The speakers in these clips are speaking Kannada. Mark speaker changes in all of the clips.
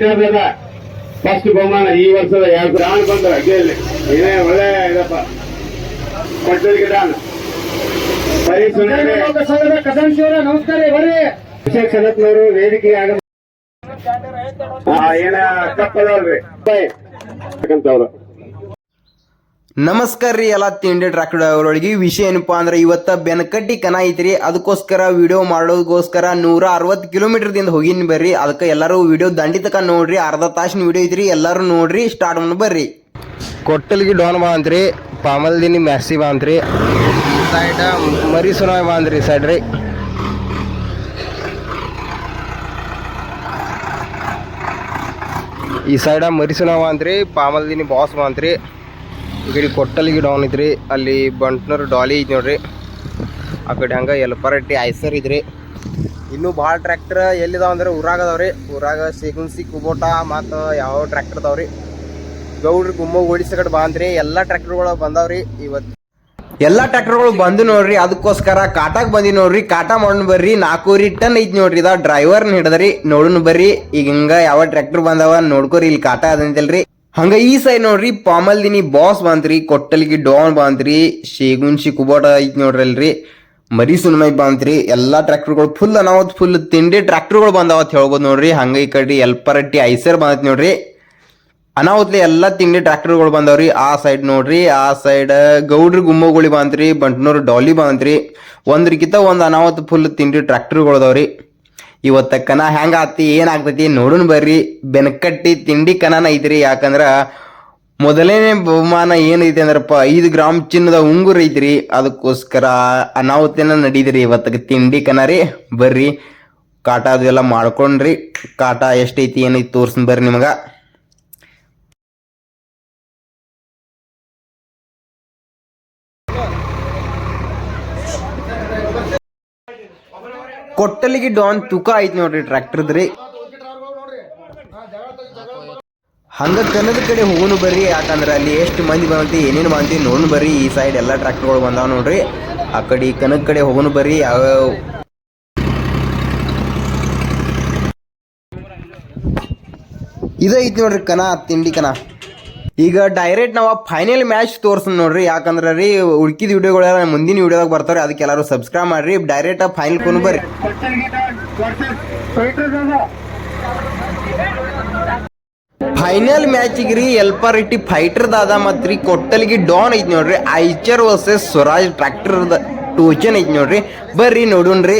Speaker 1: ಹೈದರಾಬಾದ ಫಸ್ಟ್ ಬಹುಮಾನ ಈ ವರ್ಷದ ಎರಡು ಡಾನ್ ಬಂದ್ರು ಅಡ್ಡಿಯಲ್ಲಿ ಇದೇ ಒಳ್ಳೆ ಇದಪ್ಪ. ಸುಮ್ಮನೆ
Speaker 2: ಸಂಘದ ಕದಂಶಿಯವರ ನಮಸ್ಕಾರ
Speaker 1: ವೇದಿಕೆ ಆಗ ಏನ ಕಪ್ಪದವ್ರಿ ಅಂತವ್ರು
Speaker 3: ನಮಸ್ಕಾರ ರೀ ಎಲ್ಲ ತಿಂಡಿ ಟ್ರಾಕ್ಟರ್ ಅವರೊಳಗೆ ವಿಷಯ ಏನಪ್ಪಾ ಅಂದ್ರೆ ಇವತ್ತ ಬೆನಕಟ್ಟಿ ಕನ ಐತ್ರಿ. ಅದಕ್ಕೋಸ್ಕರ ವಿಡಿಯೋ ಮಾಡೋದಕ್ಕೋಸ್ಕರ ನೂರ ಅರವತ್ತು ಕಿಲೋಮೀಟರ್ದಿಂದ ಹೋಗಿನ್ ಬರ್ರಿ. ಅದಕ್ಕೆ ಎಲ್ಲರೂ ವಿಡಿಯೋ ದಂಡಿ ತಕ ನೋಡ್ರಿ. ಅರ್ಧ ತಾಸಿನ ವಿಡಿಯೋ ಐತ್ರಿ. ಎಲ್ಲರೂ ನೋಡ್ರಿ. ಸ್ಟಾರ್ಟ್ ಮಾಡಿ ಬರ್ರಿ. ಕೊಟ್ಟಲ್ಗಿ ಡೋನ್ ಬಾ ಅಂತ್ರಿ. ಪಾಮಲ್ದಿನಿ ಮ್ಯಾಸಿ ಬಾ ಅಂತ್ರಿ. ಸೈಡ್ ಮರಿ ಸುನಾಯ್ ಬಾ ಅಂದ್ರಿ ಸೈಡ್ ರೀ ಈ ಸೈಡ ಮರಿಸುನವ ಅಂತ್ರಿ. ಪಾಮಲ್ದಿನಿ ಬಾಸ್ ಬಾ ಅಂತ್ರಿ. ಕಡೆ ಕೊಟ್ಟಲ್ಗಿ ಡೌನ್ ಐತ್ರಿ. ಅಲ್ಲಿ ಬಂಟ್ನೂರು ಡಾಲಿ ಐತಿ ನೋಡ್ರಿ. ಆ ಕಡೆ ಹಂಗೆ ಎಲ್ಪರಟ್ಟಿ ಐಸರ್ ಇದ್ರಿ ಇನ್ನೂ ಭಾಳ ಟ್ರ್ಯಾಕ್ಟರ್ ಎಲ್ಲಿದಾವ ಅಂದ್ರೆ ಊರಾಗ ಅದಾವ್ರಿ. ಊರಾಗ ಸೇಗುನ್ಸಿ, ಕುಬೋಟ ಮತ್ತು ಯಾವ ಟ್ರ್ಯಾಕ್ಟರ್ ಅದಾವ್ರಿ. ಗೌಡ್ರಿ ಗುಮ್ಮ ಓಡಿಸ ಕಡೆ ಅಂತ್ರಿ. ಎಲ್ಲ ಟ್ರ್ಯಾಕ್ಟರ್ಗಳು ಬಂದಾವ್ರಿ ಇವತ್ತು. ಎಲ್ಲ ಟ್ರ್ಯಾಕ್ಟರ್ಗಳು ಬಂದು ನೋಡ್ರಿ. ಅದಕ್ಕೋಸ್ಕರ ಕಾಟಾಕ್ ಬಂದಿ ನೋಡ್ರಿ. ಕಾಟಾ ಮಾಡೋಣ ಬರ್ರಿ. ನಾಲ್ಕೂರಿ ಟನ್ ಐತಿ ನೋಡ್ರಿ. ಇದ ಡ್ರೈವರ್ನ ಹಿಡದ್ರಿ. ನೋಡೋಣ ಬರ್ರಿ. ಈಗ ಹಿಂಗ ಯಾವ ಟ್ರ್ಯಾಕ್ಟರ್ ಬಂದಾವ ನೋಡ್ಕೋರಿ. ಇಲ್ಲಿ ಕಾಟಾ ಅದಂತಲ್ರಿ. ಹಂಗ ಈ ಸೈಡ್ ನೋಡ್ರಿ, ಪಾಮಲ್ದಿನಿ ಬಾಸ್ ಬಾಂತ್ರಿ, ಕೊಟ್ಟಲಿಗೆ ಡಾನ್ ಬಾಂತ್ರಿ ಶೇಗುನ್ಶಿ ಕುಬೋಟ ಐತ್ ನೋಡ್ರಿ ಅಲ್ರಿ ಮರಿ ಸುನ್ಮೈ ಬಾಂತ್ರಿ, ಎಲ್ಲಾ ಟ್ರ್ಯಾಕ್ಟರ್ಗಳು ಫುಲ್ ಅನಾವತ್ ಫುಲ್ ತಿಂಡಿ ಟ್ರ್ಯಾಕ್ಟರ್ಗಳು ಬಂದಾವ ಅಂತ ಹೇಳ್ಬೋದು ನೋಡ್ರಿ. ಹಂಗ ಈ ಕಡೆ ಎಲ್ಪರಟ್ಟಿ ಐಸರ್ ಬಂದೈತಿ ನೋಡ್ರಿ. ಅನಾಹುತ್ಲಿ ಎಲ್ಲ ತಿಂಡಿ ಟ್ರ್ಯಾಕ್ಟರ್ಗಳು ಬಂದವ್ರಿ. ಆ ಸೈಡ್ ನೋಡ್ರಿ, ಆ ಸೈಡ್ ಗೌಡ್ರ ಗುಮ್ಮಗುಳಿ ಬಂತ್ರಿ, ಬಂಟ್ನೂರು ಡಾಲಿ ಬಂತ್ರಿ. ಒಂದ್ರಕ್ಕಿಂತ ಒಂದ್ ಅನಾವತ್ ಫುಲ್ ತಿಂಡಿ ಟ್ರ್ಯಾಕ್ಟರ್ಗಳು ಅದಾವ್ರಿ. ಇವತ್ತ ಕನ ಹೆಂಗ ಆತಿ ಏನಾಗ್ತೈತಿ ನೋಡೋಣ ಬರ್ರಿ. ಬೆನಕಟ್ಟಿ ತಿಂಡಿ ಕನನ ಐತ್ರಿ, ಯಾಕಂದ್ರ ಮೊದಲನೇ ಬಹುಮಾನ ಏನೈತಿ ಅಂದ್ರಪ್ಪ, ಐದು ಗ್ರಾಮ್ ಚಿನ್ನದ ಉಂಗುರ ಐತ್ರಿ. ಅದಕ್ಕೋಸ್ಕರ ಅನಾಹುತನ ನಡೀದ್ರಿ ಇವತ್ತಕ್ಕೆ ತಿಂಡಿ ಕನ ರೀ. ಬರ್ರಿ, ಕಾಟ ಅದು ಎಲ್ಲ ಮಾಡ್ಕೊಂಡ್ರಿ. ಕಾಟ ಎಷ್ಟೈತಿ ಏನೈತಿ ತೋರ್ಸನ್ ಬರ್ರಿ ನಿಮಗ. ಕೊಟ್ಟಲಿಗೆ ಡಾನ್ ತೂಕ ಐತಿ ನೋಡ್ರಿ ಟ್ರ್ಯಾಕ್ಟರ್ದ್ರಿ. ಹಂಗ ಕನ್ನದ ಕಡೆ ಹೋಗೋನು ಬರ್ರಿ, ಯಾಕಂದ್ರೆ ಅಲ್ಲಿ ಎಷ್ಟು ಮಂದಿ ಬಂತಿ ಏನೇನು ಬಂತಿ ನೋಡೋಣ ಬರ್ರಿ, ಈ ಸೈಡ್ ಎಲ್ಲ ಟ್ರ್ಯಾಕ್ಟರ್ಗಳು ಬಂದಾವ ನೋಡ್ರಿ. ಆ ಕಡೆ ಕನದ ಕಡೆ ಹೋಗೋನು ಬರ್ರಿ ಯಾವ್ಯಾವ ಇದೈತಿ ನೋಡ್ರಿ ಕನ, ತಿಂಡಿ ಕನ. ಈಗ ಡೈರೆಕ್ಟ್ ನಾವು ಫೈನಲ್ ಮ್ಯಾಚ್ ತೋರ್ಸನ್ ನೋಡ್ರಿ. ಯಾಕಂದ್ರೆ ರೀ, ಉಳ್ಕಿದ ವಿಡಿಯೋಗಳೆಲ್ಲ ಮುಂದಿನ ವಿಡಿಯೋದಾಗ ಬರ್ತಾರೆ ಅದಕ್ಕೆ ಎಲ್ಲರೂ ಸಬ್ಸ್ಕ್ರೈಬ್ ಮಾಡ್ರಿ. ಡೈರೆಕ್ಟ್ ಫೈನಲ್ ಕೊನು ಬರ್ರಿ. ಫೈನಲ್ ಮ್ಯಾಚಿಗೆ ರೀ ಇಟ್ಟಿ ಫೈಟರ್ ದಾದ ಮತ್ತು ರೀ, ಕೊಟ್ಟಲ್ಗಿ ಡಾನ್ ಐತಿ ನೋಡ್ರಿ. ಐಚರ್ ವರ್ಸಸ್ ಸ್ವರಾಜ್ ಟ್ರ್ಯಾಕ್ಟರ್ ಟೋಚನ್ ಐತಿ ನೋಡ್ರಿ. ಬರ್ರಿ ನೋಡೋಣ್ರಿ.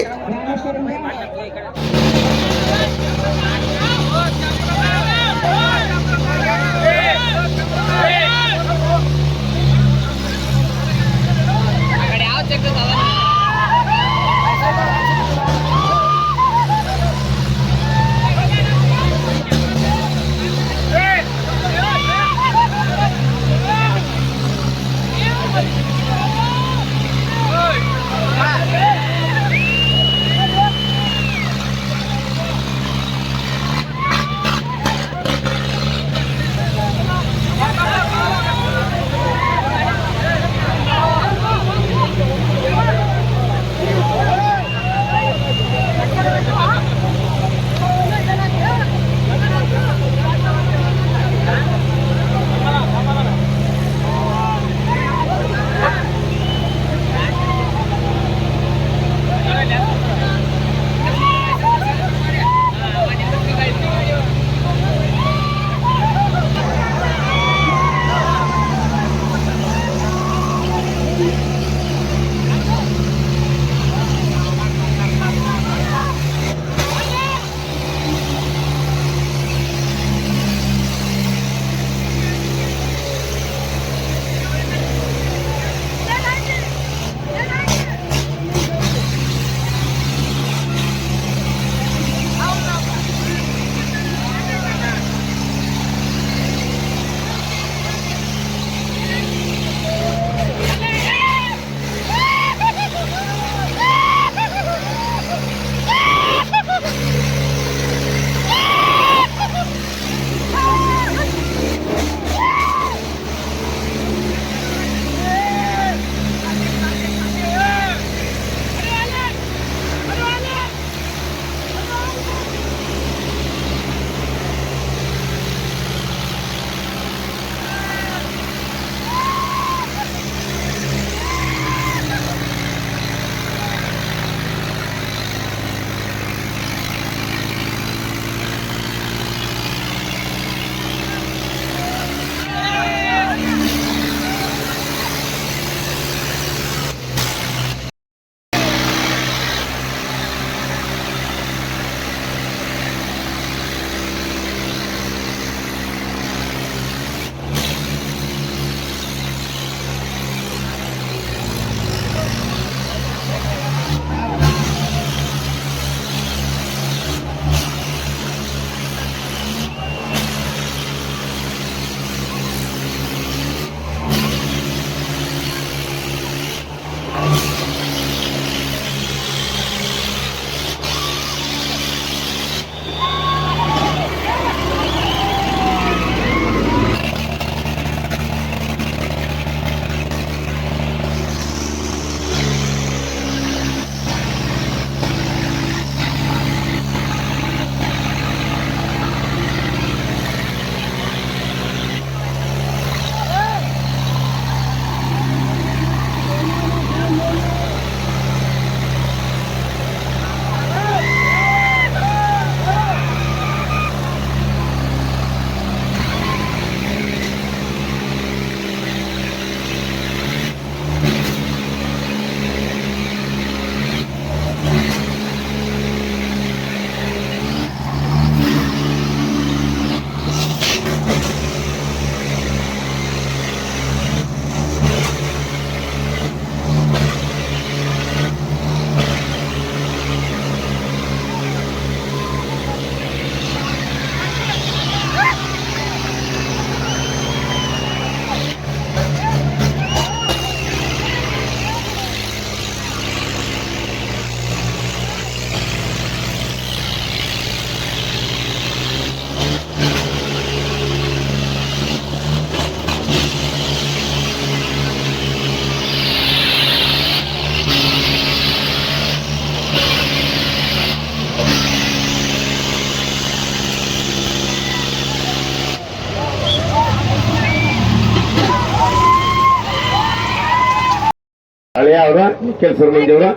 Speaker 1: ಕೆಲಸ ಮಂದಿಯವರು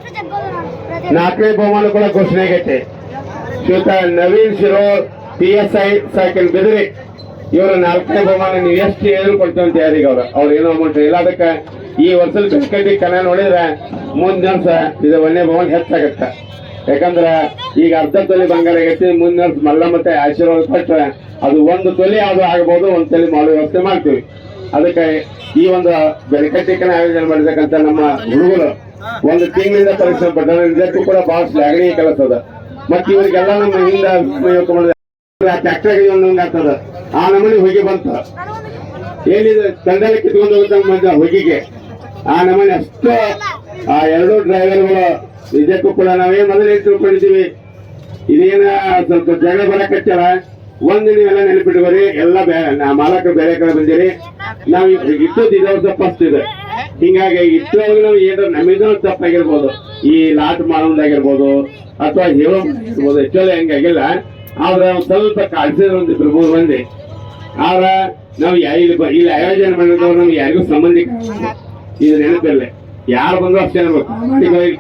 Speaker 1: ನಾಲ್ಕನೇ ಬಹುಮಾನ ಕೂಡ ಘೋಷಣೆ ಆಗೈತೆ. Shriyut Naveen Shiro P S I cycle ಬಿದ್ರಿ. ಇವರ ನಾಲ್ಕನೇ ಬಹುಮಾನ ನೀವು ಎಷ್ಟು ಹೇಳಿದ್ರು ಕೊಡ್ತೀವಿ ಅಂತ ಯಾರಿಗೆ ಅವ್ರು. ಅವ್ರು ಏನೋ ಅಮೌಂಟ್ ಇಲ್ಲ ಅದಕ್ಕೆ ಈ ವರ್ಷದ ಬೆಳಕಟ್ಟಿ ಕಲೆ ನೋಡಿದ್ರೆ ಮುಂದಿನ ವರ್ಷ ಇದು ಒಂದನೇ ಬಹುಮಾನ ಹೆಚ್ಚಾಗತ್ತೆ. ಯಾಕಂದ್ರೆ ಈಗ ಅರ್ಧ ತೊಲೆ ಬಂಗಾರ ಆಗೈತಿ ಮುಂದಿನ ವರ್ಷ ಮಲ್ಲ ಮತ್ತೆ ಆಶೀರ್ವಾದ ಕೊಟ್ಟರೆ ಅದು ಒಂದು ತೊಲೆ ಅದು ಆಗ್ಬೋದು, ಒಂದು ತೊಲೆ ಮಾಡೋ ವ್ಯವಸ್ಥೆ ಮಾಡ್ತೀವಿ. ಅದಕ್ಕೆ ಈ ಒಂದು ಬೆಳಕಟ್ಟಿಕನ ಆಯೋಜನೆ ಮಾಡಿರ್ತಕ್ಕಂಥ ನಮ್ಮ ಹುಡುಗರು ಒಂದು ತಿಂಗಳಿಂದ ಪರಿಶ್ರಮ ಇದಕ್ಕೂ ಕೂಡ ಬಹಳ ಶ್ಲಾಘನೀಯ ಕೆಲಸ ಅದ ಮತ್ತೆ ಇವರಿಗೆಲ್ಲ ನಮ್ಮ ಹಿಂದ ಟ್ರ್ಯಾಕ್ಟರ್ ಒಂದೊಂದು ಆಗ್ತದ. ಆ ನಮೂನಿ ಹೊಗೆ ಬಂತ. ಏನಿದೆ, ತಂಡಲ್ಲಿ ಕಿತ್ಕೊಂಡು ಮಧ್ಯ ಹೊಗಿಗೆ. ಆ ನಮೂನಿ ಅಷ್ಟು ಆ ಎರಡು ಡ್ರೈವರ್ಗಳು ನಿಜಕ್ಕೂ ಕೂಡ ನಾವೇನ್ ಮೊದಲೇ ತಿಳ್ಕೊಂಡಿದ್ದೀವಿ. ಇದೇನ ಸ್ವಲ್ಪ ಜಗಳ ಬರಕತ್ತಲ್ಲ ಒಂದು ನೀವೆಲ್ಲ ನೆನಪಿಟ್ಕೋರಿ ಎಲ್ಲ ಮಾಲಕರು ಬೇರೆ ಕಡೆ ಬಂದಿರಿ. ನಾವು ಇಟ್ಟು ಇದೇ ವರ್ಷ ಫಸ್ಟ್ ಇದೆ. ಹಿಂಗಾಗಿ ಇಟ್ಟವಾಗ ನಾವು ಏನಾರ ನಮ್ಮಿಂದ ತಪ್ಪಾಗಿರ್ಬೋದು ಈ ಲಾಟ್ ಮಾಡೋದಾಗಿರ್ಬೋದು, ಅಥವಾ ಹೇಳೋ ಹೆಚ್ಚಲೇ ಹಂಗಾಗಿಲ್ಲ ಆದ್ರೆ ಸ್ವಲ್ಪ ಕಾಡ್ಸಿದ್ರೆ ಇಬ್ರು, ಮೂರು ಮಂದಿ. ಆದ್ರ ನಾವು ಇಲ್ಲಿ ಇಲ್ಲಿ ಆಯೋಜನೆ ಮಾಡಿದವ್ರು ನಮ್ಗೆ ಯಾರಿಗೂ ಸಂಬಂಧಿಕ ಇದು ನೆನಪಿರಲಿ. ಯಾರು ಬಂದ್ರು ಅಷ್ಟೇ ನಾವು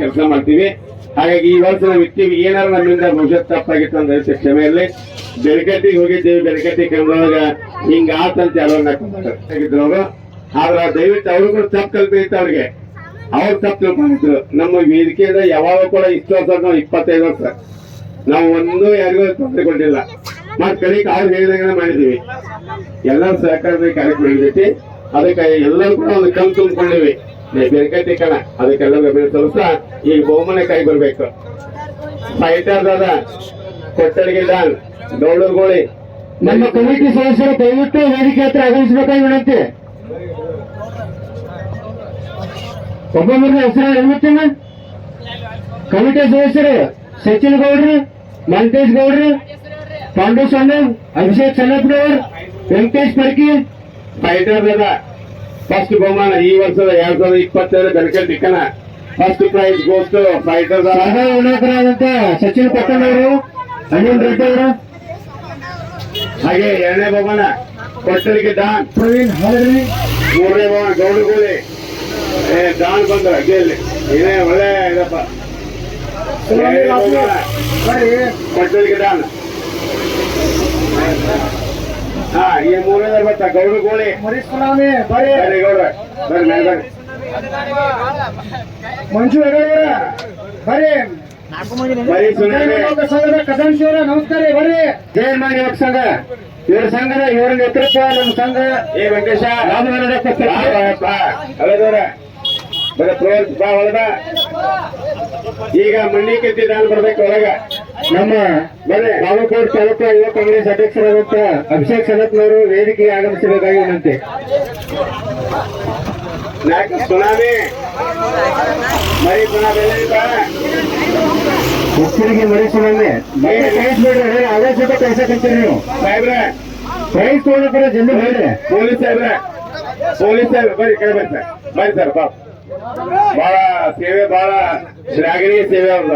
Speaker 1: ಕೆಲಸ ಮಾಡ್ತೀವಿ. ಹಾಗಾಗಿ ಈ ವರ್ಷ ನಾವು ಇರ್ತೀವಿ. ಏನಾರು ನಮ್ಮಿಂದ ಭವಿಷ್ಯತ್ ತಪ್ಪಾಗಿತ್ತು ಅಂದ್ರೆ ದಯವಿಟ್ಟು ಕ್ಷಮೆ ಇರಲಿ. ಬೆಳಕಟ್ಟಿಗೆ ಹೋಗಿದ್ದೀವಿ. ಬೆಳಕಟ್ಟಿ ಕಂಡೊಳಗ ಹಿಂಗ ಆತಂತ ಯಾರೋ ಆಗಿದ್ರು ಅವರು. ಆದ್ರ ದಯವಿಟ್ಟು ಅವರು ಕೂಡ ತಪ್ಪು ಕಲ್ಪಿತ್ತು ಅವ್ರಿಗೆ. ಅವ್ರು ತಪ್ಪು ತಿಳ್ಕೊಂಡಿದ್ರು. ನಮ್ಮ ವೇದಿಕೆಯಿಂದ ಯಾವಾಗ ಕೂಡ ಇಷ್ಟು ವರ್ಷ ನಾವು ಇಪ್ಪತ್ತೈದು ವರ್ಷ. ನಾವು ಒಂದು ಯಾರಿಗೂ ತೊಂದರೆ ಕೊಟ್ಟಿಲ್ಲ. ಮತ್ತೆ ಕಡೆಗೆ ಅವ್ರು ಹೇಳಿದಂಗೆ ಮಾಡಿದೀವಿ. ಎಲ್ಲರೂ ಸಹಕಾರದ ಕಾರ್ಯಕ್ರಮ ನಡೆದೈತಿ. ಅದಕ್ಕೆ ಎಲ್ಲರೂ ಕೂಡ ಒಂದು ಕಣ್ ತುಂಬಿಕೊಂಡಿವಿ. ಬೇರೆ ಕಣ ಅದಕ್ಕೆಲ್ಲ ಸಲ್ಲಿಸ್ತಾ ಈಗ ಬಹುಮಾನ ಕೈ ಬರ್ಬೇಕು. ಫೈಟರ್ ಅದ ಕೊಟ್ಟಡಿಗೆ ಡಾನ್ ಗೌಡರ್ಗೋಳಿ.
Speaker 2: ನಮ್ಮ ಕಮಿಟಿ ಸದಸ್ಯರು ದಯವಿಟ್ಟು ವೇದಿಕೆ ಹತ್ರ ಆಗಮಿಸಬೇಕಾಗಿ ವಿನಂತಿ. ಒಬ್ಬೊಬ್ಬರ ಹೆಸರು ಹೇಳ್ಬಿಟ್ಟಿನ ಕಮಿಟಿ ಸದಸ್ಯರು ಸಚಿನ್ ಗೌಡ್ರಿ ಮಲ್ತೇಶ್ ಗೌಡ್ರಿ ಪಾಂಡು ಸಣ್ಣ ಅಭಿಷೇಕ್ ಸಣ್ಣಪ್ಪನವರ್ ವೆಂಕಟೇಶ್ ಪರ್ಕಿ.
Speaker 1: ಫೈಟರ್ ಅದ ಫಸ್ಟ್ ಬಹುಮಾನ ಈ ವರ್ಷದ ಎರಡ್ ಸಾವಿರದ ಇಪ್ಪತ್ತೆರಡು ಬೆಳಕಲ್ ಟಿಕ್ಕನ ಫಸ್ಟ್ ಪ್ರೈಸ್ ಗೋಸ್ಟ್ ಫೈಟರ್
Speaker 2: ಉನ್ನತರಾದಂತ ಸಚಿನ್ ಪಟ್ಟಣ್ ಅವರು ಅನಿಲ್ ರೆಡ್ಡಿ ಅವರು.
Speaker 1: ಹಾಗೆ ಎರಡನೇ ಬಹುಮಾನ ಕೊಟ್ಟರಿಗೆ ಡಾನ್.
Speaker 2: ಪ್ರವೀಣ್ ಹಾಲರಿ
Speaker 1: ಮೂರನೇ ಬಹುಮಾನ ಗೌಡಗೋಳಿ ಏ ಡಾನ್ ಬಂದ್ರ ಅಡ್ಡಿಯಲ್ಲಿ ಏನೇ ಒಳ್ಳೆ ಇದಪ್ಪ. ಕಟ್ಟಲಿಕ್ಕೆ ಡಾನ್ ಹಾ ಈ ಮೂರನೇ ಬರ್ತಾ ಗೌಡಗೋಳಿ
Speaker 2: ಮರಿಸ್ವಾಮಿ ಬರೀ
Speaker 1: ಬರ್ರಿ ಗೌಡ ಬರ್ರಿ ಮೇಲೆ ಬರ್ರಿ
Speaker 2: ಮಂಜು ಹೆಗಡೆ ಬರೀ
Speaker 1: ಬರೀ ಸುನಾಮಿ
Speaker 2: ಸಂಘದ ನಮಸ್ಕಾರ ಬರ್ರಿ ಬರ್ರಿ ಮಾಡಿ ಯುವಕ ಸಂಘ. ಇವ್ರ ಸಂಘದ ಇವರ ನೇತೃತ್ವ ನಮ್ಮ ಸಂಘ.
Speaker 1: ಏ ವೆಂಕಟೇಶ.
Speaker 2: ರಾಮನಗರ
Speaker 1: ಬರ ಬಾ ಹೊಲದ. ಈಗ ಮಣ್ಣಿ ಕೆತ್ತಿ ನಾನು ಬರ್ಬೇಕು ಒಳಗ
Speaker 2: ನಮ್ಮ
Speaker 1: ಮನೆ
Speaker 2: ಬಾಗಲಕೋಟೆ ತಾಲೂಕು ಯುವ ಕಾಂಗ್ರೆಸ್ ಅಧ್ಯಕ್ಷರಾದಂತ ಅಭಿಷೇಕ್ ಸನತ್ನವರು ವೇದಿಕೆಗೆ ಆಗಮಿಸಬೇಕಾಗಿ ವಿನಂತಿ.
Speaker 1: ನಾಲ್ಕು ಸುನಾಮಿ. ಮರಿ ಸುನಾಮಿ
Speaker 2: ಮರಿ ಸುನಾಮಿ ಬೇಡ್ರಿ ಅದೇ ಸ್ವಲ್ಪ ಕೆಲಸ ಕಲ್ತೀರಿ ನೀವು.
Speaker 1: ಸಾಹೇಬ್ರೆ.
Speaker 2: ಪ್ರೈಸ್ ತಗೊಳಕ್ರೆ ಜಲ್ದಿ ಹೇಳ್ರಿ
Speaker 1: ಪೊಲೀಸ್ ಸಾಹೇಬ್ರೆ. ಪೊಲೀಸ್ ಸಾಹೇಬ್ರೆ ಬರೀ ಕಡೆ ಬರ್ರಿ ಸರ್. ಬರ್ರಿ ಸರ್ ಪಾಪ ಬಹಳ ಸೇವೆ ಬಹಳ ಶ್ಲಾಘನೀಯ ಸೇವೆ ಅವ್ರದ.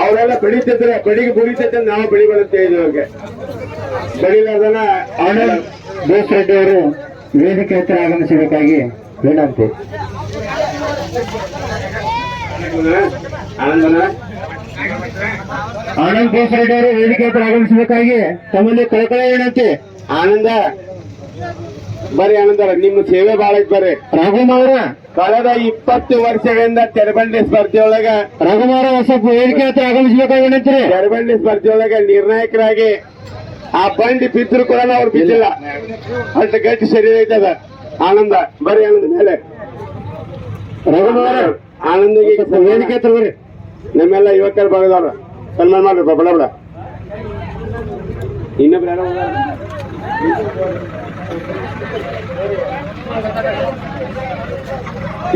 Speaker 1: ಅವರೆಲ್ಲ ಬೆಳೀತಿದ್ರೆ ಬೆಳಿಗ್ಗೆ ಬುಡಿತೈತೆ ನಾವು ಬೆಳಿ ಬರುತ್ತೆ ಇದ್ರಿಗೆ ಬೆಳಿಲಾರ್ದನ
Speaker 2: ಆನಂದ್ ಬೋಸ್ ರೆಡ್ಡಿ ಅವರು ವೇದಿಕೆ ಹತ್ರ ಆಗಮಿಸಬೇಕಾಗಿ ವಿನಂತಿ.
Speaker 1: ಆನಂದನ?
Speaker 2: ಆನಂದ್ ಬೋಸ್ ರೆಡ್ಡಿ ಅವರು ವೇದಿಕೆ ಹತ್ರ ಆಗಮಿಸಬೇಕಾಗಿ ತಮ್ಮಲ್ಲಿ ಕಳಕಳ ವಿನಂತಿ.
Speaker 1: ಆನಂದ. ಬರ್ರಿ ಆನಂದರ ನಿಮ್ಮ ಸೇವೆ ಬಹಳ ಬರೆ ಬರ್ರಿ.
Speaker 2: ರಘುಮಾರ
Speaker 1: ಕಳೆದ ಇಪ್ಪತ್ತು ವರ್ಷಗಳಿಂದ ತೆರಬಂಡಿ ಸ್ಪರ್ಧೆಯೊಳಗ
Speaker 2: ರಘುಮಾರ ಹೊಸ ಹೇಳಿಕೆ ಹತ್ರ
Speaker 1: ತೆರಬಂಡಿ ಸ್ಪರ್ಧೆಯೊಳಗ ನಿರ್ಣಾಯಕರಾಗಿ ಆ ಬಂಡಿ ಬಿದ್ರು ಕೂಡ ಅವ್ರು ಬಿದ್ದಿಲ್ಲ. ಅಷ್ಟು ಗಟ್ಟಿ ಶರೀರ ಐತದ. ಆನಂದ ಬರಿ ಆನಂದ ಮೇಲೆ.
Speaker 2: ರಘುಮಾರ
Speaker 1: ಆನಂದ
Speaker 2: ಹೇಳಿಕೆ ಹತ್ರ ಬರ್ರಿ.
Speaker 1: ನಮ್ಮೆಲ್ಲ ಯುವಕರು ಬರೋದವ್ರ ಸನ್ಮಾನ ಮಾಡ್ರಿ ಬಡ ಬಡ. ಇನ್ನೊಬ್ರು ಯಾರೋ?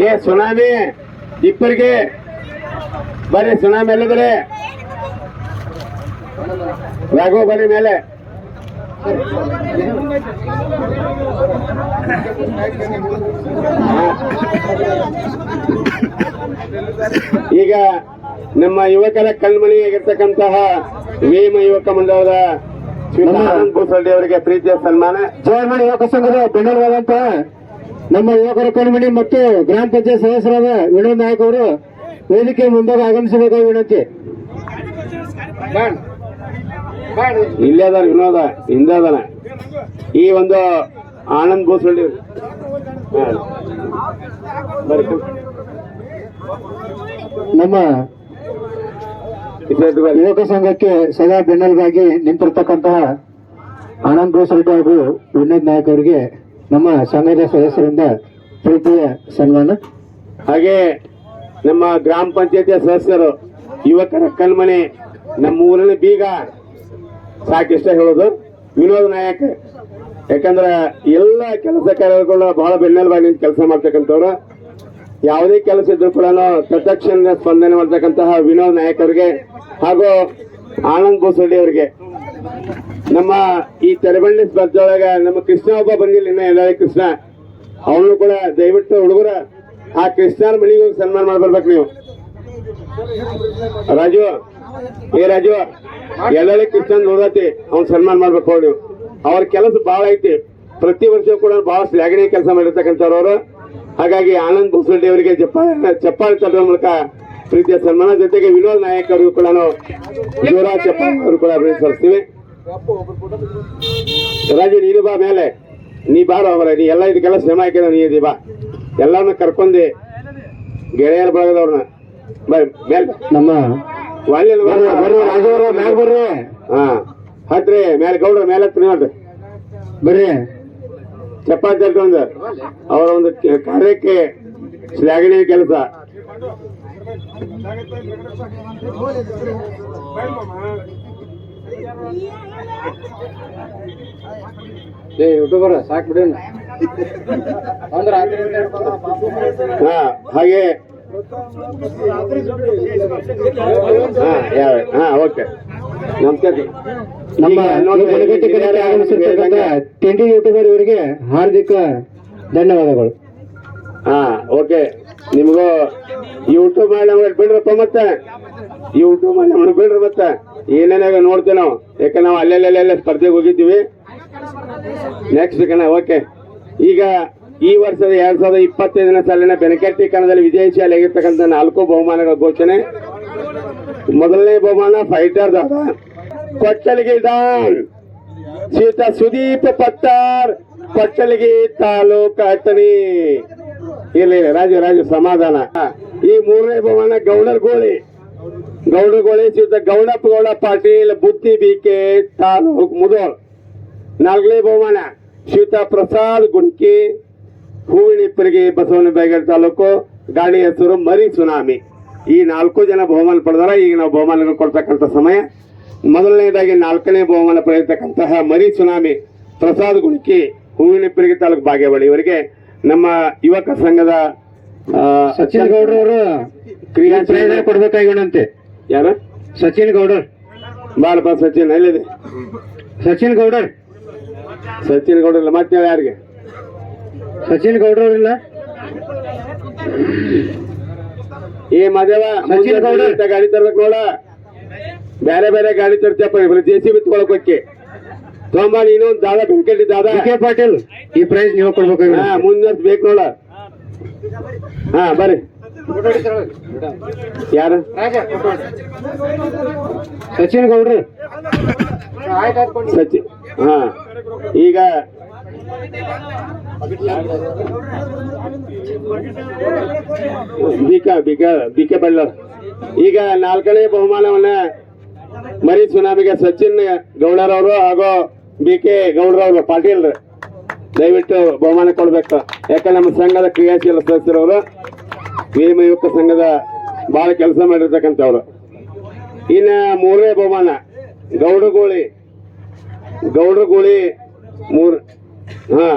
Speaker 1: ಏ, ಸುನಾಮಿ ಇಬ್ಬರಿಗೆ ಬರ್ರಿ, ಸುನಾಮಿ ಎಲ್ಲಿದ್ರೆ ರಾಘವ ಬರ್ರಿ ಮೇಲೆ. ಈಗ ನಮ್ಮ ಯುವಕರ ಕಣ್ಮಣಿಯಾಗಿರ್ತಕ್ಕಂತಹ ವೇಮ ಯುವಕ ಮಂಡಳದ ಶ್ರೀ ಆನಂದ್ ಭೂಸಳ್ಳಿ ಅವರಿಗೆ ಪ್ರೀತಿಯ ಸನ್ಮಾನ.
Speaker 2: ಜಯಮಣಿ ಯುವಕ ಸಂಘದ ಬೆಂಗಳೂರಾದಂತ ನಮ್ಮ ಯುವಕರ ಕಣ್ಮಣಿ ಮತ್ತು ಗ್ರಾಮ ಪಂಚಾಯತ್ ಸದಸ್ಯರಾದ ವಿನೋದ್ ನಾಯಕ್ ಅವರು ವೇದಿಕೆ ಮುಂದಾಗ ಆಗಮಿಸಬೇಕಾಗಿ ವಿನಂತಿ.
Speaker 1: ಇಲ್ಲೇ ಅದಾನ ವಿನೋದ ಹಿಂದೆ ಅದಾನ. ಈ ಒಂದು ಆನಂದ್ ಭೂಸಳ್ಳಿ
Speaker 2: ನಮ್ಮ. ಯುವಕ ಸಂಘಕ್ಕೆ ಸದಾ ಬೆನ್ನೆಲುಬಾಗಿ ನಿಂತಿರ್ತಕ್ಕಂತಹ ಆನಂದ್ ಬೋಸ್ ರೆಡ್ಡಿ ಹಾಗೂ ವಿನೋದ್ ನಾಯಕ್ ಅವರಿಗೆ ನಮ್ಮ ಸಂಘದ ಸದಸ್ಯರಿಂದ ಪ್ರೀತಿಯ ಸನ್ಮಾನ.
Speaker 1: ಹಾಗೆ ನಮ್ಮ ಗ್ರಾಮ ಪಂಚಾಯತಿಯ ಸದಸ್ಯರು ಯುವಕರ ಕಲ್ಮನೆ ನಮ್ಮ ಊರಲ್ಲಿ ಬೀಗ ಸಾಕಿಷ್ಟ ಹೇಳೋದು. ವಿನೋದ್ ನಾಯಕ್ ಯಾಕಂದ್ರೆ ಎಲ್ಲ ಕೆಲಸ ಕಾರ್ಯಗಳು ಬಹಳ ಬೆನ್ನೆಲುಬಾಗಿ ನಿಂತು ಕೆಲಸ ಮಾಡ್ತಕ್ಕಂಥವ್ರು. ಯಾವುದೇ ಕೆಲಸ ಇದ್ರೂ ಕೂಡ ತತ್ಕ್ಷಣ ಸ್ಪಂದನೆ ಮಾಡ್ತಕ್ಕಂತಹ ವಿನೋದ್ ನಾಯಕ್ ಅವರಿಗೆ ಹಾಗೂ ಆನಂದ್ ಬೋಸಡ್ಡಿ ಅವರಿಗೆ. ನಮ್ಮ ಈ ತೆರೆಬಂಡಿ ಸ್ಪರ್ಧೆ ನಮ್ಮ ಕೃಷ್ಣ ಒಬ್ಬ ಬಂದಿಲ್ಲ ಎಲ್ಲ ಕೃಷ್ಣ. ಅವನು ಕೂಡ ದಯವಿಟ್ಟು ಹುಡುಗರ ಆ ಕೃಷ್ಣನ ಮನೆಗೆ ಹೋಗಿ ಸನ್ಮಾನ ಮಾಡ್ಬರ್ಬೇಕು ನೀವು. ರಾಜು, ಏ ರಾಜು ಎಲ್ಲ ಕೃಷ್ಣನ್ ನೋಡತಿ ಅವ್ನ ಸನ್ಮಾನ ಮಾಡ್ಬೇಕು ನೀವು. ಅವ್ರ ಕೆಲಸ ಬಹಳ ಐತಿ. ಪ್ರತಿ ವರ್ಷ ಕೂಡ ಬಹಳ ಶ್ಲಾಘನೀಯ ಕೆಲಸ ಮಾಡಿರ್ತಕ್ಕಂಥವ್ರು ಅವರು. ಹಾಗಾಗಿ ಆನಂದ್ ಬುಸಲ್ಟಿ ಅವರಿಗೆ ಚಪ್ಪಾಳೆ ಚಪ್ಪಾಳೆ ತಟ್ಟುವ ಮೂಲಕ ಪ್ರೀತಿಯ ಸನ್ಮಾನ ಜೊತೆಗೆ ವಿನೋದ್ ನಾಯಕ್ ಅವರು ಕೂಡ ಯುವರಾಜ್ ಚಪ್ಪಾಳೆ ಅವರು ಕೂಡ ಅಭಿನಂದಿಸ್ತೀವಿ ರಾಜು ನೀನು ಬಾ ಮೇಲೆ. ನೀ ಬಾರ ಅವರ ನೀ ಎಲ್ಲ ಇದಕ್ಕೆಲ್ಲ ಶ್ರಮ ಹಾಕಿದ ನೀ ಇದೀ ಬಾ. ಎಲ್ಲಾರನ್ನ ಕರ್ಕೊಂಡಿ ಗೆಳೆಯರ ಬಳಗದವ್ರನ್ನ. ಬರ್ರಿ ಮೇಲೆ
Speaker 2: ನಮ್ಮ
Speaker 1: ವಾಲ್ಯಲ್ಲಿ
Speaker 2: ಬರ್ರಿ ಬರ್ರಿ ಮ್ಯಾಗ
Speaker 1: ಹಾ ಹತ್ರಿ ಮೇಲೆ ಗೌಡ್ರ ಮೇಲೆ ಹತ್ರಿ ನೋಡ್ರಿ.
Speaker 2: ಬರ್ರಿ.
Speaker 1: ಚಪಾತಿ ಒಂದು ಅವರ ಒಂದು ಕಾರ್ಯಕ್ಕೆ ಶ್ಲಾಘನೀಯ ಕೆಲಸ.
Speaker 2: ಏ ಯೂಟ್ಯೂಬರ್ ಸಾಕ್ಬಿಡಿ
Speaker 1: ಹಾ ಹಾಗೆ. ಹಾ ಓಕೆ. ನಮಸ್ಕಾರ
Speaker 2: ನಮ್ಮ ಕಡೆಗೆ ಆಗಮಿಸಿರ್ತಕ್ಕಂಥ ತಿಂಡಿ ಯೂಟ್ಯೂಬರ್ ಇವರಿಗೆ ಹಾರ್ದಿಕ ಧನ್ಯವಾದಗಳು.
Speaker 1: ಹಾ ಓಕೆ. ನಿಮಗೂ ಯೂಟ್ಯೂಬ್ ಮಾಡಿ ನಮ್ಗೆ ಬಿಡ್ರಪ್ಪ ಮತ್ತೆ? ಯೂಟ್ಯೂಬ್ ಮಾಡಿ ನಮ್ಗೆ ಬಿಡ್ರಿ ಮತ್ತೆ? ಏನೇನಾಗ ನೋಡ್ತೇವೆ ನಾವು. ಯಾಕಂದ್ರೆ ನಾವು ಅಲ್ಲೆಲ್ಲೆಲ್ಲ ಸ್ಪರ್ಧೆಗೆ ಹೋಗಿದ್ದೀವಿ? ನೆಕ್ಸ್ಟ್ ಕಣ ಓಕೆ ಈಗ ಈ ವರ್ಷದ ಎರಡ್ ಸಾವಿರದ ಇಪ್ಪತ್ತೈದನೇ ಸಾಲಿನ ಬೆನಕಟ್ಟಿ ಕಣದಲ್ಲಿ ವಿಜಯಶಾಲಿಯಾಗಿರ್ತಕ್ಕಂಥ ನಾಲ್ಕು ಬಹುಮಾನಗಳ ಘೋಷಣೆ. ಮೊದಲನೇ ಬಹುಮಾನ ಫೈಟರ್ ದಾದ ಕೊಟ್ಟಲಿಗೆ ಡಾನ್. ಶ್ರೀತ ಸುದೀಪ್ ಪತ್ತಾರ್. ಕೊಚ್ಚಲಿಗೆ ತಾಲೂಕು ಅಟ್ಟಣಿ ಇಲ್ಲಿ ರಾಜು ರಾಜು, ಸಮಾಧಾನ. ಈ ಮೂರನೇ ಬಹುಮಾನ ಗೌಡರ್ ಗೋಳಿ. ಗೌಡರ್ ಗೋಳಿ ಶ್ರೀತ ಗೌಡಪ್ಪ ಗೌಡ ಪಾಟೀಲ್ ಬುದ್ಧಿ ಬಿಕೆ ತಾಲೂಕ್ ಮುದೋಳ್. ನಾಲ್ಕನೇ ಬಹುಮಾನ ಶ್ರೀತ ಪ್ರಸಾದ್ ಗುಣಕಿ ಹೂವಿನಿಪ್ಪರಿಗೆ ಬಸವನ ಬೇಗಡ್ ತಾಲೂಕು, ಗಾಡಿ ಹೆಸರು ಮರಿ ಸುನಾಮಿ. ಈ ನಾಲ್ಕು ಜನ ಬಹುಮಾನ ಪಡೆದಾರ. ಈಗ ನಾವು ಬಹುಮಾನಗಳು ಕೊಡ್ತಕ್ಕಂಥ ಸಮಯ. ಮೊದಲನೇದಾಗಿ ನಾಲ್ಕನೇ ಬಹುಮಾನ ಪಡೆಯತಕ್ಕಂತಹ ಮರಿ ಸುನಾಮಿ ಪ್ರಸಾದ್ ಗುಣಕಿ ಹೂವಿನಿಪ್ಪರಿಗೆ ತಾಲೂಕು ಬಾಗೇವಾಡಿ ಇವರಿಗೆ ನಮ್ಮ ಯುವಕ ಸಂಘದ
Speaker 2: ಸಚಿನ್ ಗೌಡ್ರವರು ಅವರು
Speaker 1: ಕ್ರಿಯಾ
Speaker 2: ಪ್ರೇರಣೆ ಕೊಡ್ಬೇಕಾಗಿ ವಿನಂತಿ
Speaker 1: ಯಾರ?
Speaker 2: ಸಚಿನ್ ಗೌಡರ್.
Speaker 1: ಬಾಳಪ್ಪ ಸಚಿನ್ ಎಲ್ಲಿದೆ?
Speaker 2: ಸಚಿನ್ ಗೌಡರ್.
Speaker 1: ಸಚಿನ್ ಗೌಡರ್ ಇಲ್ಲ ಮತ್ತೆ ಯಾರಿಗೆ?
Speaker 2: ಸಚಿನ್ ಗೌಡರ್ ಇಲ್ಲ.
Speaker 1: ಏ ಮದೇವ
Speaker 2: ಸಚಿನ್
Speaker 1: ಗೌಡರ್. ಗಾಡಿ ತರ್ಬೇಕು ನೋಡ. ಬೇರೆ ಬೇರೆ ಗಾಡಿ ತರ್ತೀಯಪ್ಪ ಜೆ ಸಿ ಬಿ ತಗೊಳಕ್ಕೆ. ತೊಂಬ ನೀನು ದಾದಾ ಬೆಂಕಟ್ಟಿ ದಾದ.
Speaker 2: ಕೆ ಪಾಟೀಲ್ ಈ ಪ್ರೈಸ್ ನೀವು
Speaker 1: ಕೊಡ್ಬೇಕು ಮುಂದೆ ಬೇಕು ನೋಡ. ಹಾ, ಬರ್ರಿ. ಯಾರು?
Speaker 2: ಸಚಿನ್ ಗೌಡ್ರಿ.
Speaker 1: ಸಚಿನ್ ಹಾ. ಈಗ ಬಿಕ ಬಿಕ ಬಿಕೆ ಬಳ್ಳ ಈಗ ನಾಲ್ಕನೇ ಬಹುಮಾನವನ್ನ ಮರಿ ಸುನಾಮಿಗೆ ಸಚಿನ್ ಗೌಡರವರು ಹಾಗೂ ಬಿ ಕೆ ಗೌಡ್ರವರು ಪಾಟೀಲ್ ದಯವಿಟ್ಟು ಬಹುಮಾನ ಕೊಡ್ಬೇಕು. ಯಾಕಂದ್ರೆ ನಮ್ಮ ಸಂಘದ ಕ್ರಿಯಾಶೀಲ ಸದಸ್ಯರವರು ವೀರಮ ಯುವಕ ಸಂಘದ ಬಹಳ ಕೆಲಸ ಮಾಡಿರ್ತಕ್ಕಂಥವ್ರು. ಇನ್ನ ಮೂರನೇ ಬಹುಮಾನ, ಗೌಡಗೋಳಿ. ಗೌಡಗೋಳಿ ಮೂರ್, ಹಾ.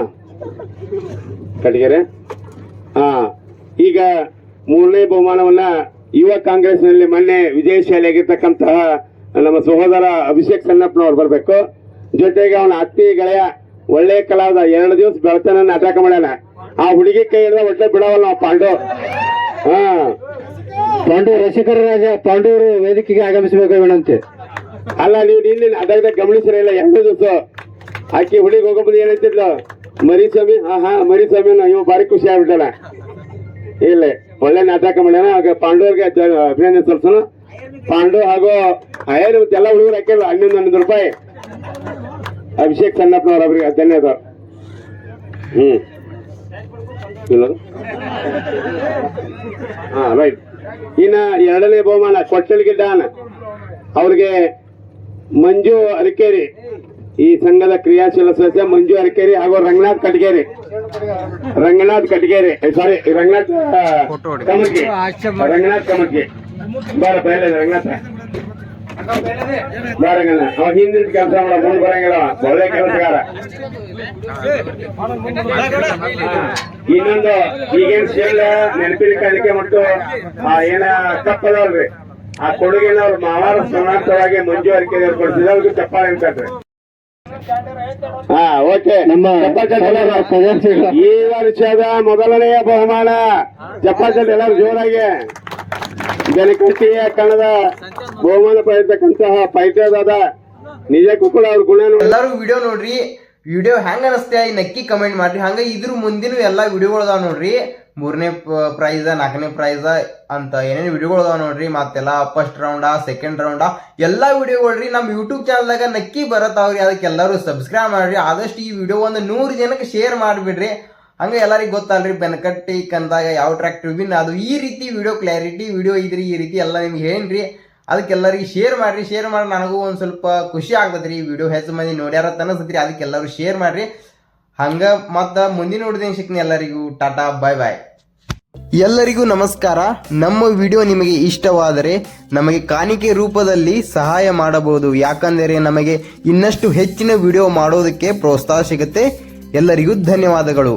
Speaker 1: ಕಟಗೆರೆ ಹಾ, ಈಗ ಮೂರನೇ ಬಹುಮಾನವನ್ನ ಯುವ ಕಾಂಗ್ರೆಸ್ನಲ್ಲಿ ಮೊನ್ನೆ ವಿಜಯಶಾಲಿಯಾಗಿರ್ತಕ್ಕಂತಹ ನಮ್ಮ ಸಹೋದರ ಅಭಿಷೇಕ್ ಸಣ್ಣಪ್ಪನವ್ರು ಬರಬೇಕು. ಜೊತೆಗೆ ಅವನ ಅತ್ತಿ ಗೆಳೆಯ ಒಳ್ಳೆ ಕಲಾವಿದ ಎರಡು ದಿವಸ ಬೆಳತನ ನಾಟಕ ಮಾಡ್ಯಾನ. ಆ ಹುಡುಗಿ ಕೈ ಹಿಡಿದ ಒಟ್ಟೆ ಬಿಡವಲ್ಲ ನಾವು ಪಾಂಡು. ಹಾ.
Speaker 2: ಪಾಂಡೂರು ರಸಿಕರ ರಾಜ ಪಾಂಡೂರು ವೇದಿಕೆಗೆ ಆಗಮಿಸಬೇಕು ವಿನಂತಿ
Speaker 1: ಅಲ್ಲ, ನೀವು ನಿನ್ನೆ ಅದಾಗ ಗಮನಿಸಿರಲಿಲ್ಲ ಎರಡು ದಿವಸ ಆಕಿ ಹುಡುಗಿ ಹೋಗಬಹುದು ಏನಂತಿದ್ಲು? ಮರಿಸ್ವಾಮಿ, ಹಾ ಹಾ, ಮರಿಸ್ವಾಮಿ ಇವ್ ಭಾರಿ ಖುಷಿ ಆಗ್ಬಿಟ್ಟಲ್ಲ ಇಲ್ಲ, ಒಳ್ಳೆ ನಾಟಕ ಮಾಡ್ಯಾನ, ಆಗ ಪಾಂಡೂರ್ಗೆ ಅಭಿನಂದನೆ ಸಲ್ಸೋಣ ಪಾಂಡು ಹಾಗೂ ಮತ್ತೆ ಎಲ್ಲ ಹುಡುಗರು ಹಾಕಿಲ್ಲ, ಹನ್ನೊಂದು ಹನ್ನೊಂದು ರೂಪಾಯಿ. ಅಭಿಷೇಕ್ ಸಣ್ಣಪ್ಪನವ್ರ ಅವ್ರಿಗೆ ಧನ್ಯವಾದ. ಹ್ಮ್? ಹಾ ರೈಟ್ ಇನ್ನ ಎರಡನೇ ಬಹುಮಾನ ಕೊಟ್ಟಲಿಗೆ ಡಾನ್. ಅವ್ರಿಗೆ ಮಂಜು ಅರಕೇರಿ ಈ ಸಂಘದ ಕ್ರಿಯಾಶೀಲ ಸದಸ್ಯ ಮಂಜು ಅರಕೇರಿ ಹಾಗೂ ರಂಗನಾಥ್ ಕಟ್ಗೇರಿ. ರಂಗನಾಥ್ ಕಟ್ಗೇರಿ ಸಾರಿ ರಂಗನಾಥ್. ಕಮಟ್ಗೆ ರಂಗನಾಥ್ ಕಮಟ್ಗೆ ಬಾರ ಬಯಲ ರಂಗನಾಥ? ಬಾರಂಗಣ್ಣ ಅವ ಹಿಂದಿನ ಕೆಲಸ ಮಾಡ ಮುಂದೆ ಬರಂಗಿಲ್ಲ. ಒಳ್ಳೆ ಕೆಲಸಗಾರ. ಇನ್ನೊಂದು ಈಗೇನ್ ಸೇಲ್ ನೆನಪಿನ ಕಲಿಕೆ ಮತ್ತು ಆ ಏನ ಕಪ್ಪದವ್ರಿ ಆ ಕೊಡುಗೆನ ಅವ್ರ ಮಾವಾರ ಸ್ಮರಣಾರ್ಥವಾಗಿ ಮಂಜು ಅರಿಕೆ ಅವ್ರಿಗೆ ಚಪ್ಪಾಳೆ ಅಂತಾರೆ ಹಾ ಓಕೆ.
Speaker 2: ನಮ್ಮ.
Speaker 1: ಈ ವರ್ಷದ ಮೊದಲನೆಯ ಬಹುಮಾನ ಚಪ್ಪಾಚಲ್ ಎಲ್ಲರೂ ಜೋರಾಗಿ. ಜನಕಟ್ಟಿಯ ಕಣದ ಬಹುಮಾನ ಪಡೆಯತಕ್ಕಂತಹ ಫೈಟರ್ ಆದ ನಿಜಕ್ಕೂ ಕೂಡ ಅವ್ರ ಗುಣ
Speaker 3: ಎಲ್ಲರೂ ವಿಡಿಯೋ ನೋಡ್ರಿ. ವಿಡಿಯೋ ಹೆಂಗ ಅನಸ್ತೆ? ನಕ್ಕಿ ಕಮೆಂಟ್ ಮಾಡ್ರಿ. ಹಂಗ ಇದ್ರ ಮುಂದಿನ ಎಲ್ಲಾ ವಿಡಿಯೋಗಳು ಅದಾವ ನೋಡ್ರಿ. ಮೂರನೇ ಪ್ರೈಸ್ ನಾಲ್ಕನೇ ಪ್ರೈಸ್ ಅಂತ ಏನೇನು ವಿಡಿಯೋಗಳು ಅದಾವ ನೋಡ್ರಿ. ಮತ್ತೆಲ್ಲ ಫಸ್ಟ್ ರೌಂಡ ಸೆಕೆಂಡ್ ರೌಂಡ ಎಲ್ಲಾ ವಿಡಿಯೋಗಳ್ರಿ ನಮ್ಮ ಯೂಟ್ಯೂಬ್ ಚಾನಲ್ದಾಗ ನಕ್ಕಿ ಬರತ್ತಾವ್ರಿ ಅದಕ್ಕೆ ಎಲ್ಲರೂ ಸಬ್ಸ್ಕ್ರೈಬ್ ಮಾಡ್ರಿ. ಆದಷ್ಟು ಈ ವಿಡಿಯೋ ಒಂದು ನೂರು ಜನಕ್ಕೆ ಶೇರ್ ಮಾಡಿಬಿಡ್ರಿ. ಹಂಗ ಎಲ್ಲರಿಗೂ ಗೊತ್ತಲ್ರಿ, ಬೆನಕಟ್ಟಿ, ಕಂದಾಗ ಯಾವ ಟ್ರ್ಯಾಕ್ಟರ್ ವಿನ್ ಅದು ಈ ರೀತಿ ವಿಡಿಯೋ ಕ್ಲಾರಿಟಿ ವಿಡಿಯೋ ಇದ್ರಿ, ಈ ರೀತಿ ಎಲ್ಲ ನಿಮ್ಗೆ ಅದಕ್ಕೆ ಅದಕ್ಕೆಲ್ಲರಿಗೆ ಶೇರ್ ಮಾಡ್ರಿ ಶೇರ್ ಮಾಡಿ ನನಗೂ ಒಂದು ಸ್ವಲ್ಪ ಖುಷಿ ಆಗ್ತದ್ರಿ. ಈ ವಿಡಿಯೋ ಹೆಚ್ಚು ಮಂದಿ ನೋಡ್ಯಾರ ಅದಕ್ಕೆ ಅದಕ್ಕೆಲ್ಲರೂ ಶೇರ್ ಮಾಡ್ರಿ. ಹಂಗ ಮತ್ತು ಮುಂದಿನ ನೋಡಿದ ಸಿಕ್ನಿ ಎಲ್ಲರಿಗೂ ಟಾಟಾ ಬಾಯ್ ಬಾಯ್ ಎಲ್ಲರಿಗೂ ನಮಸ್ಕಾರ. ನಮ್ಮ ವಿಡಿಯೋ ನಿಮಗೆ ಇಷ್ಟವಾದರೆ ನಮಗೆ ಕಾಣಿಕೆ ರೂಪದಲ್ಲಿ ಸಹಾಯ ಮಾಡಬಹುದು. ಯಾಕಂದರೆ ನಮಗೆ ಇನ್ನಷ್ಟು ಹೆಚ್ಚಿನ ವಿಡಿಯೋ ಮಾಡೋದಕ್ಕೆ ಪ್ರೋತ್ಸಾಹ ಸಿಗುತ್ತೆ. ಎಲ್ಲರಿಗೂ ಧನ್ಯವಾದಗಳು.